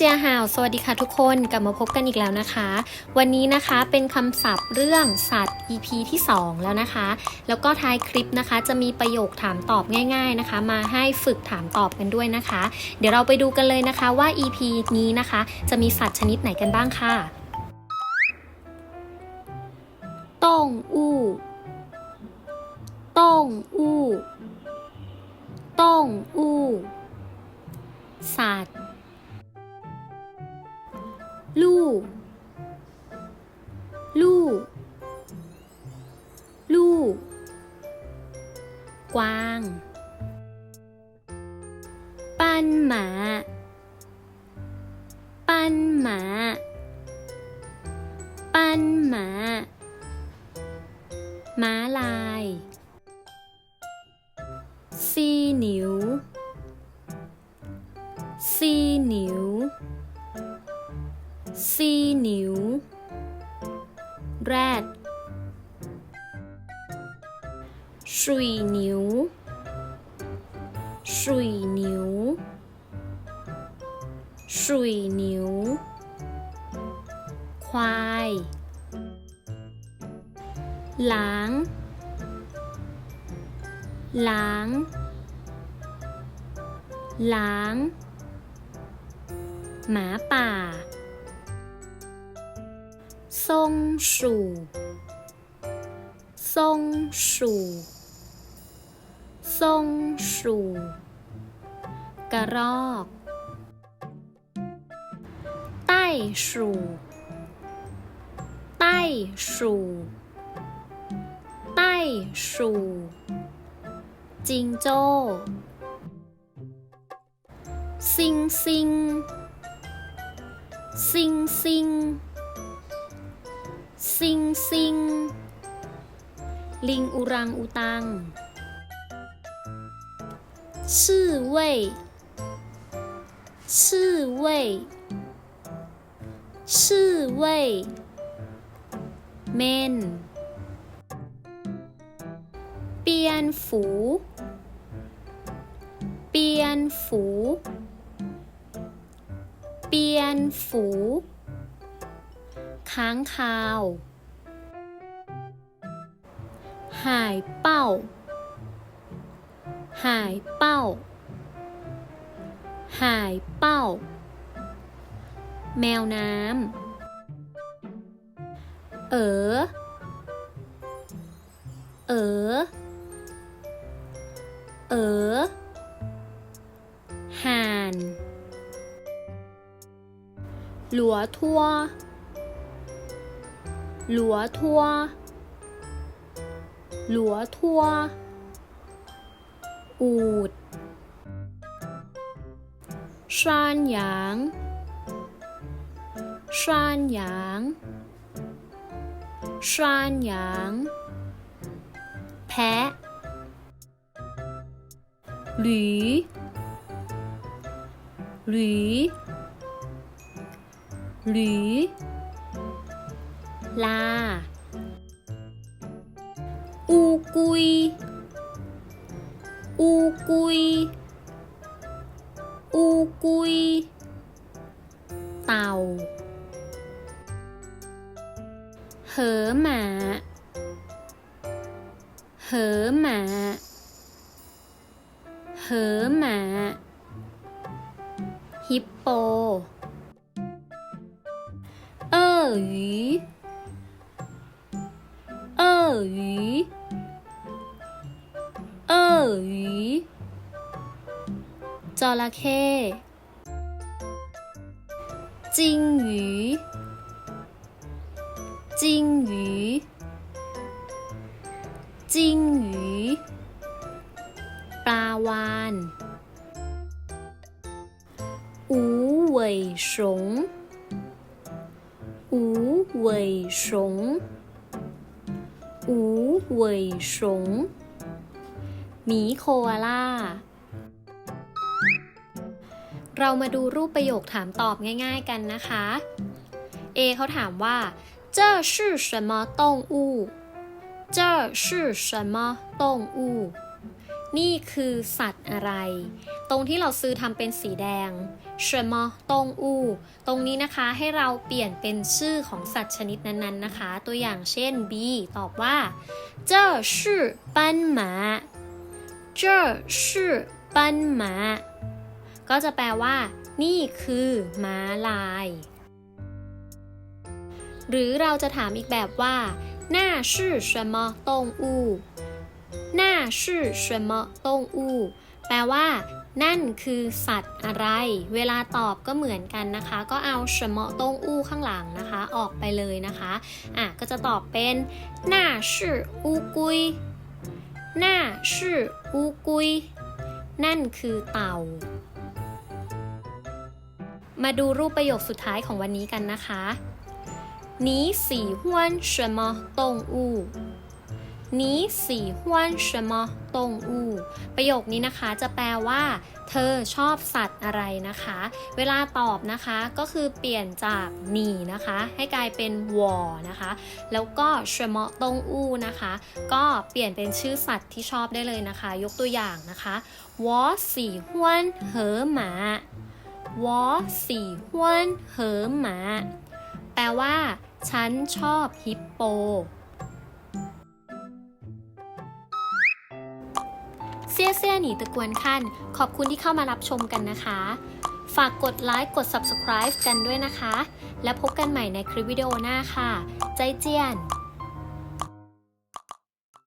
เจียฮาวสวัสดีค่ะทุกคนกลับมาพบกันอีกแล้วนะคะ วันนี้นะคะเป็นคำศัพท์เรื่องสัตว์ EP ที่ 2 แล้วนะคะ แล้วก็ท้ายคลิปนะคะ จะมีประโยคถามตอบง่าย ๆนะคะ มาให้ฝึกถามตอบกันด้วยนะคะ เดี๋ยวเราไปดูกันเลยนะคะว่า EP นี้นะคะ จะมีสัตว์ชนิดไหนกันบ้างค่ะต้งอู้ต้งอู้ต้งอู้สัตว์ ลู่ ลู่ ลู่ กวาง ปันหมา ปันหมา ปันหมาม้าลายซีหนิวซีหนิว ซีหนิว แรดชุยหนิวชุยหนิวชุยหนิว ควายหลางหลางหลาง หมาป่า 松鼠，松鼠，松鼠，กระรอกไต้鼠，ไต้鼠，ไต้鼠，จิงโจ้ซิงซิงซิงซิง ซิงซิง ลิงอุรังอุตัง ชื่อเว่ย ชื่อเว่ย ชื่อเว่ย เมน เปียนฝู เปียนฝู เปียนฝู ค้างคาว หายเป้า หายเป้า หายเป้า แมวน้ำ เออ เออ เออห่าน หลัวทั่ว หลัวทัว หลัวทัว อูดชานหยางชานหยางชานหยาง แพะ หลี หลี หลี ลา อูกุย อูกุย อูกุย เต่า เหอหมา เหอหมาเหอหมา ฮิปโป เออหยี 鳄鱼，鳄鱼，จระเข้จิ้งหยีจิ้งหยีจิ้งหยีปลาวานอูเหวยสง อูเหวยสง อูเหวยสงหมีโคอาล่า เรามาดูรูปประโยคถามตอบง่ายๆกันนะคะ A เขาถามว่า这是什么动物这是什么动物 นี่คือสัตว์อะไร ตรงที่เราซื้อทำเป็นสีแดงชมอตงอู ตรงนี้นะคะให้เราเปลี่ยนเป็นชื่อของสัตว์ชนิดนั้นๆนะคะ ตัวอย่างเช่น B ตอบว่าเจ้าชื่อปันหมาเจ้าชื่อปันหมาก็จะแปลว่า นี่คือม้าลาย หรือเราจะถามอีกแบบว่าหน้าชื่อชมอตงอูหน้า 是什么动物แปลว่า นั่นคือสัตว์อะไร เวลาตอบก็เหมือนกันนะคะ ก็เอา什么动物ข้างหลังนะคะ ออกไปเลยนะคะ อ่ะ ก็จะตอบเป็น那是乌龟那是乌龟นั่นคือเต่า มาดูรูปประโยคสุดท้ายของวันนี้กันนะคะ你喜欢什么动物 นีสีห้วนชมอตงอู ประโยคนี้นะคะจะแปลว่า เธอชอบสัตว์อะไรนะคะ เวลาตอบนะคะก็คือเปลี่ยนจากหนีนะคะ ให้กลายเป็นวอนะคะ แล้วก็ชมอตงอูนะคะ ก็เปลี่ยนเป็นชื่อสัตว์ที่ชอบได้เลยนะคะ ยกตัวอย่างนะคะวอสีห้วนเหอหมาวอสีห้วนเหอหมา แปลว่า ฉันชอบฮิปโป เสี้ยเสี้ยหนีตะกวนขั้น ขอบคุณที่เข้ามารับชมกันนะคะ ฝากกดไลค์กด subscribe กันด้วยนะคะ และพบกันใหม่ในคลิปวิดีโอหน้าค่ะ ใจเจียน